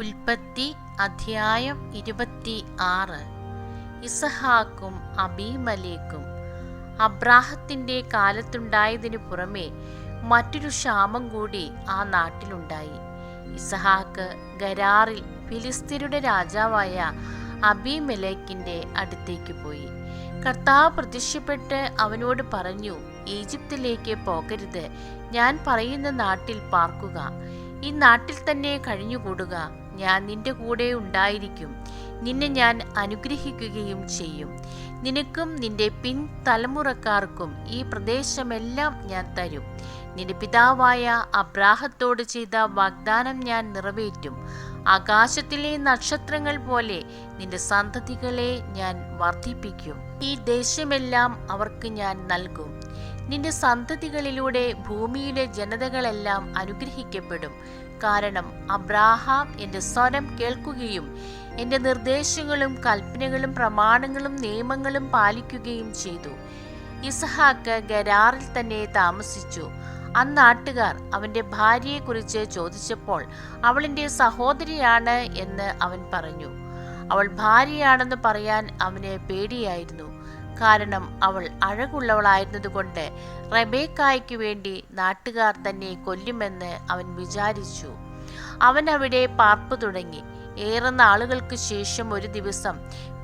ഉൽപ്പത്തി അധ്യായം ഇരുപത്തി ആറ്. ഇസഹാക്കും അബീമലേക്കും. അബ്രാഹത്തിന്റെ കാലത്തുണ്ടായതിനു പുറമെ മറ്റൊരു ക്ഷാമം കൂടി ആ നാട്ടിലുണ്ടായി. ഇസഹാക്ക് ഗരാറിൽ ഫിലിസ്തീനയുടെ രാജാവായ അബീമലേക്കിന്റെ അടുത്തേക്ക് പോയി. കർത്താവ് പ്രത്യക്ഷപ്പെട്ട് അവനോട് പറഞ്ഞു ഈജിപ്തിലേക്ക് പോകരുത്. ഞാൻ പറയുന്ന നാട്ടിൽ പാർക്കുക. ഈ നാട്ടിൽ തന്നെ കഴിഞ്ഞുകൂടുക. ഞാൻ നിന്റെ കൂടെ ഉണ്ടായിരിക്കും. നിന്നെ ഞാൻ അനുഗ്രഹിക്കുകയും ചെയ്യും. നിനക്കും നിന്റെ പിൻതലമുറക്കാർക്കും ഈ പ്രദേശമെല്ലാം ഞാൻ തരും. നിന്റെ പിതാവായ അബ്രാഹത്തോട് ചെയ്ത വാഗ്ദാനം ഞാൻ നിറവേറ്റും. ആകാശത്തിലെ നക്ഷത്രങ്ങൾ പോലെ നിന്റെ സന്തതികളെ ഞാൻ വർദ്ധിപ്പിക്കും. ഈ ദേശമെല്ലാം അവർക്ക് ഞാൻ നൽകും. നിന്റെ സന്തതികളിലൂടെ ഭൂമിയിലെ ജനതകളെല്ലാം അനുഗ്രഹിക്കപ്പെടും. കാരണം അബ്രാഹാം എന്റെ സ്വരം കേൾക്കുകയും എന്റെ നിർദ്ദേശങ്ങളും കൽപ്പനകളും പ്രമാണങ്ങളും നിയമങ്ങളും പാലിക്കുകയും ചെയ്തു. ഇസഹാക്ക് ഗരാറിൽ തന്നെ താമസിച്ചു. അന്നാട്ടുകാർ അവന്റെ ഭാര്യയെക്കുറിച്ച് ചോദിച്ചപ്പോൾ അവളിന്റെ സഹോദരിയാണ് എന്ന് അവൻ പറഞ്ഞു. അവൾ ഭാര്യയാണെന്ന് പറയാൻ അവന് പേടിയായിരുന്നു. കാരണം അവൾ അഴകുള്ളവളായിരുന്നതുകൊണ്ട് റബേക്കായ്ക്ക് വേണ്ടി നാട്ടുകാർ തന്നെ കൊല്ലുമെന്ന് അവൻ വിചാരിച്ചു. അവൻ അവിടെ പാർപ്പ് തുടങ്ങി. ഏറെ നാളുകൾക്ക് ശേഷം ഒരു ദിവസം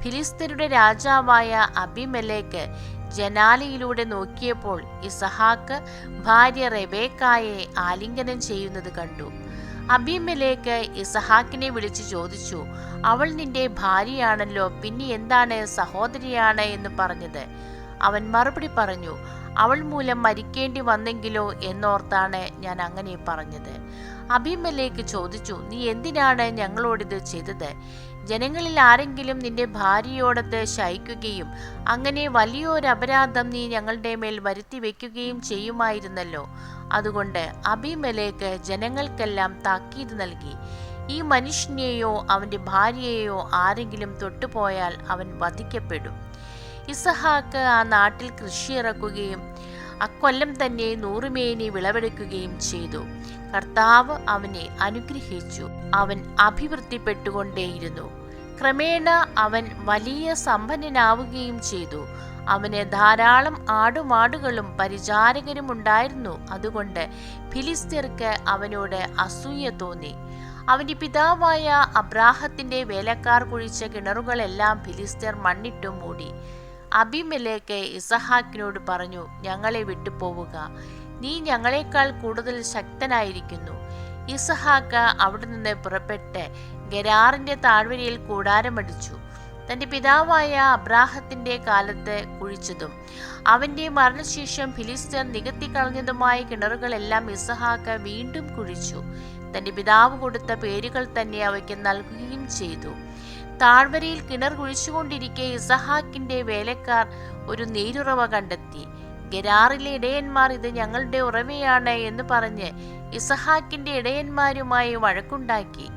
ഫിലിസ്തരുടെ രാജാവായ അബിമെലേക്ക് ജനാലയിലൂടെ നോക്കിയപ്പോൾ ഇസഹാക്ക് ഭാര്യ റെബേക്കായെ ആലിംഗനം ചെയ്യുന്നത് കണ്ടു. അബിമലേക്ക് ഇസഹാക്കിനെ വിളിച്ചു ചോദിച്ചു അവൾ നിന്റെ ഭാര്യയാണല്ലോ പിന്നെ എന്താണ് സഹോദരിയാണ് എന്ന് പറഞ്ഞത്? അവൻ മറുപടി പറഞ്ഞു അവൾ മൂലം മരിക്കേണ്ടി വന്നെങ്കിലോ എന്നോർത്താണ് ഞാൻ അങ്ങനെ പറഞ്ഞത്. അബിമലേക്ക് ചോദിച്ചു നീ എന്തിനാണ് ഞങ്ങളോടിത് ചെയ്തത്? ജനങ്ങളിൽ ആരെങ്കിലും നിന്റെ ഭാര്യയോടത്ത് ശയിക്കുകയും അങ്ങനെ വലിയൊരു അപരാധം നീ ഞങ്ങളുടെ മേൽ വരുത്തി വെക്കുകയും ചെയ്യുമായിരുന്നല്ലോ. അതുകൊണ്ട് അഭിമലേക്ക് ജനങ്ങൾക്കെല്ലാം താക്കീത് നൽകി. ഈ മനുഷ്യനെയോ അവന്റെ ഭാര്യയെയോ ആരെങ്കിലും തൊട്ടുപോയാൽ അവൻ വധിക്കപ്പെടും. ഇസഹാക്ക് ആ നാട്ടിൽ കൃഷി ഇറക്കുകയും അക്കൊല്ലം തന്നെ നൂറുമേനി വിളവെടുക്കുകയും ചെയ്തു. കർത്താവ് അവനെ അനുഗ്രഹിച്ചു. അവൻ അഭിവൃദ്ധിപ്പെട്ടുകൊണ്ടേയിരുന്നു. ക്രമേണ അവൻ വലിയ സമ്പന്നനാവുകയും ചെയ്തു. അവന് ധാരാളം ആടുമാടുകളും പരിചാരകരും ഉണ്ടായിരുന്നു. അതുകൊണ്ട് ഫിലിസ്തീർക്ക് അവനോട് അസൂയ തോന്നി. അവന്റെ പിതാവായ അബ്രാഹത്തിന്റെ വേലക്കാർ കുഴിച്ച കിണറുകളെല്ലാം ഫിലിസ്തീർ മണ്ണിട്ടു മൂടി. അബിമെലേക്ക് ഇസഹാക്കിനോട് പറഞ്ഞു ഞങ്ങളെ വിട്ടുപോവുക. നീ ഞങ്ങളെക്കാൾ കൂടുതൽ ശക്തനായിരിക്കുന്നു. ഇസഹാക്ക് അവിടെ നിന്ന് പുറപ്പെട്ട് ഗരാറിന്റെ താഴ്വരയിൽ കൂടാരമടിച്ചു. തന്റെ പിതാവായ അബ്രാഹത്തിന്റെ കാലത്ത് കുഴിച്ചതും അവന്റെ മരണശേഷം ഫിലിസ്തീർ നികത്തിക്കളഞ്ഞതുമായ കിണറുകളെല്ലാം ഇസഹാക്ക് വീണ്ടും കുഴിച്ചു. തന്റെ പിതാവ് കൊടുത്ത പേരുകൾ തന്നെ അവയ്ക്ക് നൽകുകയും ചെയ്തു. താഴ്വരയിൽ കിണർ കുഴിച്ചുകൊണ്ടിരിക്കെ ഇസഹാക്കിന്റെ വേലക്കാർ ഒരു നീരുറവ കണ്ടെത്തി. ഗരാറിലെ ഇടയന്മാർ ഇത് ഞങ്ങളുടെ ഉറവയാണ് എന്ന് പറഞ്ഞ് ഇസഹാക്കിന്റെ ഇടയന്മാരുമായി വഴക്കുണ്ടാക്കി.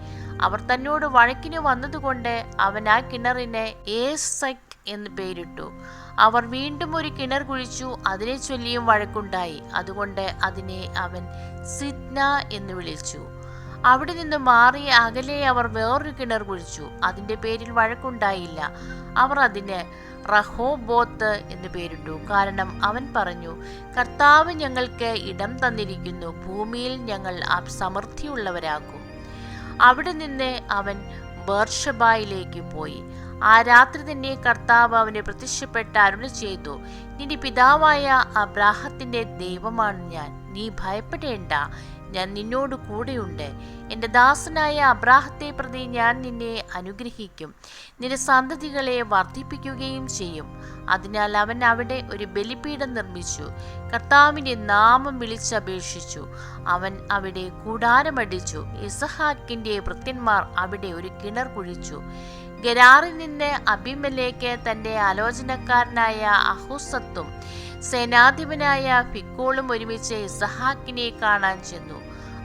അവർ തന്നോട് വഴക്കിന് വന്നതുകൊണ്ട് അവൻ ആ കിണറിന് ഏസക് എന്ന് പേരിട്ടു. അവർ വീണ്ടും ഒരു കിണർ കുഴിച്ചു അതിനെ ചൊല്ലിയും വഴക്കുണ്ടായി. അതുകൊണ്ട് അതിനെ അവൻ സിദ്ന എന്ന് വിളിച്ചു. അവിടെ നിന്ന് മാറി അകലെ അവർ വേറൊരു കിണർ കുഴിച്ചു. അതിന്റെ പേരിൽ വഴക്കുണ്ടായില്ല. അവർ അതിന് റഹോബോത്ത് എന്ന് പേരിട്ടു. കാരണം അവൻ പറഞ്ഞു കർത്താവ് ഞങ്ങൾക്ക് ഇടം തന്നിരിക്കുന്നു. ഭൂമിയിൽ ഞങ്ങൾ സമൃദ്ധിയുള്ളവരാക്കും. അവിടെ നിന്ന് അവൻ ബർഷബായിലേക്ക് പോയി. ആ രാത്രി തന്നെ കർത്താവ് അവനെ പ്രത്യക്ഷപ്പെട്ട് അരുളി ചെയ്തു നിന്റെ പിതാവായ അബ്രാഹത്തിന്റെ ദൈവമാണ് ഞാൻ. നീ ഭയപ്പെടേണ്ട. ഞാൻ നിന്നോട് കൂടെയുണ്ട്. എന്റെ ദാസനായ അബ്രാഹത്തെ പ്രതി ഞാൻ നിന്നെ അനുഗ്രഹിക്കും. നിന്റെ സന്തതികളെ വർദ്ധിപ്പിക്കുകയും ചെയ്യും. അതിനാൽ അവൻ അവിടെ ഒരു ബലിപീഠം നിർമ്മിച്ചു. കർത്താവിന്റെ നാമം വിളിച്ചപേക്ഷിച്ചു അവൻ അവിടെ കൂടാരമടിച്ചു. ഇസഹാക്കിന്റെ ഭൃത്യന്മാർ അവിടെ ഒരു കിണർ കുഴിച്ചു. ഗരാറിൽ നിന്ന് അബിമലേക്ക് തന്റെ ആലോചനക്കാരനായ അഹുസത്തും സേനാധിപനായ ഫിക്കോളും ഒരുമിച്ച് ഇസഹാക്കിനെ കാണാൻ ചെന്നു.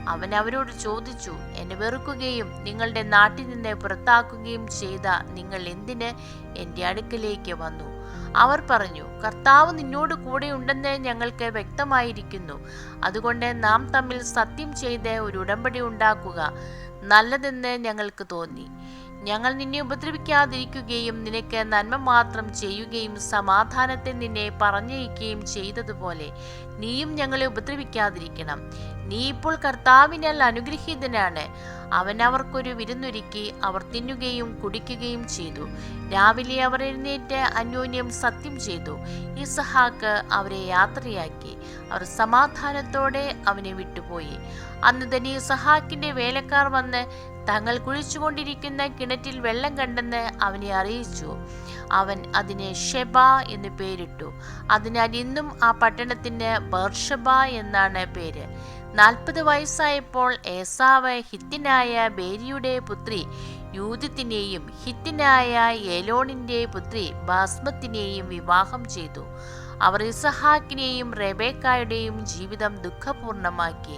അവൻ അവരോട് ചോദിച്ചു എന്നെ വെറുക്കുകയും നിങ്ങളുടെ നാട്ടിൽ നിന്ന് പുറത്താക്കുകയും ചെയ്ത നിങ്ങൾ എന്തിന് എന്റെ അടുക്കലേക്ക് വന്നു? അവർ പറഞ്ഞു കർത്താവ് നിന്നോട് കൂടെ ഉണ്ടെന്ന് ഞങ്ങൾക്ക് വ്യക്തമായിരിക്കുന്നു. അതുകൊണ്ട് നാം തമ്മിൽ സത്യം ചെയ്ത് ഒരു ഉടമ്പടി ഉണ്ടാക്കുക. നല്ലതെന്ന് ഞങ്ങൾക്ക് തോന്നി. ഞങ്ങൾ നിന്നെ ഉപദ്രവിക്കാതിരിക്കുകയും നിനക്ക് നന്മ മാത്രം ചെയ്യുകയും സമാധാനത്തെ നിന്നെ പറഞ്ഞയക്കുകയും ചെയ്തതുപോലെ നീയും ഞങ്ങളെ ഉപദ്രവിക്കാതിരിക്കണം. നീ ഇപ്പോൾ കർത്താവിനാൽ അനുഗ്രഹീതനാണ്. അവൻ അവർക്കൊരു വിരുന്നൊരുക്കി അവർ തിന്നുകയും കുടിക്കുകയും ചെയ്തു. രാവിലെ അവർ എഴുന്നേറ്റ് അന്യോന്യം സത്യം ചെയ്തു. ഇസഹാക്ക് അവരെ യാത്രയാക്കി. അവർ സമാധാനത്തോടെ അവനെ വിട്ടുപോയി. അന്ന് തന്നെ ഇസഹാക്കിന്റെ വേലക്കാർ വന്ന് തങ്ങൾ കുഴിച്ചുകൊണ്ടിരിക്കുന്ന കിണറ്റിൽ വെള്ളം കണ്ടെന്ന് അവനെ അറിയിച്ചു. അവൻ അതിന് ഷെബ എന്ന് പേരിട്ടു. അതിനാൽ ഇന്നും ആ പട്ടണത്തിന് ബർഷബ എന്നാണ് പേര്. നാൽപ്പത് വയസ്സായപ്പോൾ ഏസാവ് ഹിത്തിനായ ബേരിയുടെ പുത്രി യൂതിത്തിനെയും ഹിത്തിനായ ഏലോണിന്റെ പുത്രി ബാസ്മത്തിനെയും വിവാഹം ചെയ്തു. അവർ ഇസഹാക്കിനെയും റെബേക്കായുടെയും ജീവിതം ദുഃഖപൂർണമാക്കി.